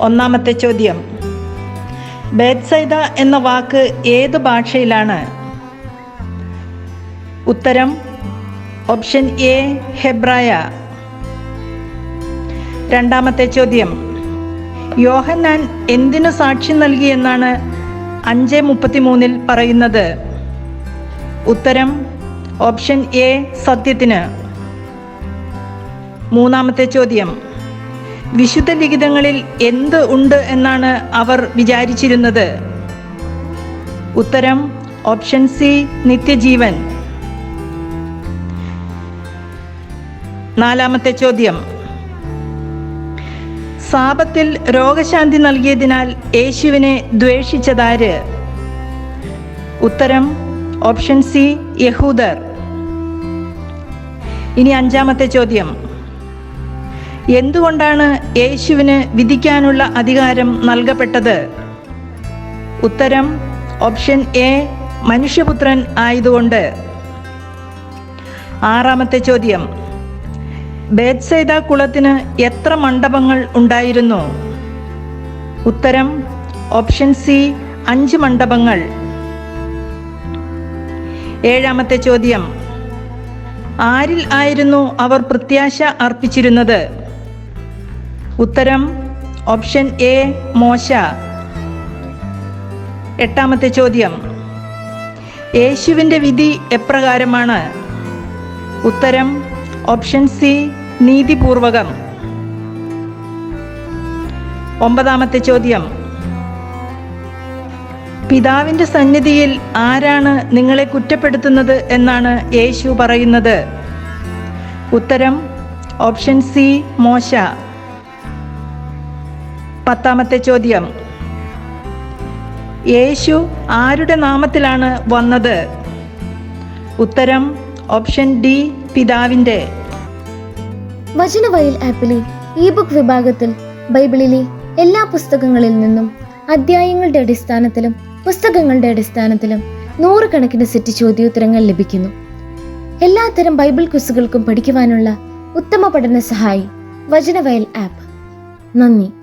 ഒന്നാമത്തെ ചോദ്യം. ബേത്സൈദ എന്ന വാക്ക് ഏത് ഭാഷയിലാണ്? ഉത്തരം ഓപ്ഷൻ എ ഹെബ്രായ. രണ്ടാമത്തെ ചോദ്യം. യോഹന്നാൻ എന്തിനു സാക്ഷി നൽകിയെന്നാണ് അഞ്ച് മുപ്പത്തിമൂന്നിൽ പറയുന്നത്. ഉത്തരം ഓപ്ഷൻ എ സത്യത്തിന്. മൂന്നാമത്തെ ചോദ്യം. വിശുദ്ധ ലിഖിതങ്ങളിൽ എന്ത് ഉണ്ട് എന്നാണ് അവർ വിചാരിച്ചിരുന്നത്? ഉത്തരം ഓപ്ഷൻ സി നിത്യജീവൻ. നാലാമത്തെ ചോദ്യം. സാപത്തിൽ രോഗശാന്തി നൽകിയതിനാൽ യേശുവിനെ ദ്വേഷിച്ചതാര്? ഉത്തരം ഓപ്ഷൻ സി യഹൂദർ. ഇനി അഞ്ചാമത്തെ ചോദ്യം. എന്തുകൊണ്ടാണ് യേശുവിന് വിധിക്കാനുള്ള അധികാരം നൽകപ്പെട്ടത്? ഉത്തരം ഓപ്ഷൻ എ മനുഷ്യപുത്രൻ ആയതുകൊണ്ട്. ആറാമത്തെ ചോദ്യം. ബേത്സൈദ കുളത്തിന് എത്ര മണ്ഡപങ്ങൾ ഉണ്ടായിരുന്നു? ഉത്തരം ഓപ്ഷൻ സി അഞ്ച് മണ്ഡപങ്ങൾ. ഏഴാമത്തെ ചോദ്യം. ആരിൽ ആയിരുന്നു അവർ പ്രത്യാശ അർപ്പിച്ചിരുന്നത്? ഉത്തരം ഓപ്ഷൻ എ മോശ. എട്ടാമത്തെ ചോദ്യം. യേശുവിന്റെ വിധി എപ്രകാരമാണ്? ഉത്തരം ഓപ്ഷൻ സി നീതിപൂർവകം. ഒമ്പതാമത്തെ ചോദ്യം. പിതാവിന്റെ സന്നിധിയിൽ ആരാണ് നിങ്ങളെ കുറ്റപ്പെടുത്തുന്നത് എന്നാണ് യേശു പറയുന്നത്. ഉത്തരം ഓപ്ഷൻ സി മോശ. പത്താമത്തെ ചോദ്യം. യേശു ആരുടെ നാമത്തിലാണ് വന്നത്? ഉത്തരം ഓപ്ഷൻ ഡി പിതാവിന്റെ വചനവയൽ ആപ്പിലെ ഇ ബുക്ക് വിഭാഗത്തിൽ ബൈബിളിലെ എല്ലാ പുസ്തകങ്ങളിൽ നിന്നും അധ്യായങ്ങളുടെ അടിസ്ഥാനത്തിലും പുസ്തകങ്ങളുടെ അടിസ്ഥാനത്തിലും നൂറുകണക്കിന് സെറ്റ് ചോദ്യോത്തരങ്ങൾ ലഭിക്കുന്നു. എല്ലാത്തരം ബൈബിൾ ക്വിസുകൾക്കും പഠിക്കുവാനുള്ള ഉത്തമ പഠന സഹായി വചനവയൽ ആപ്പ്. നന്ദി.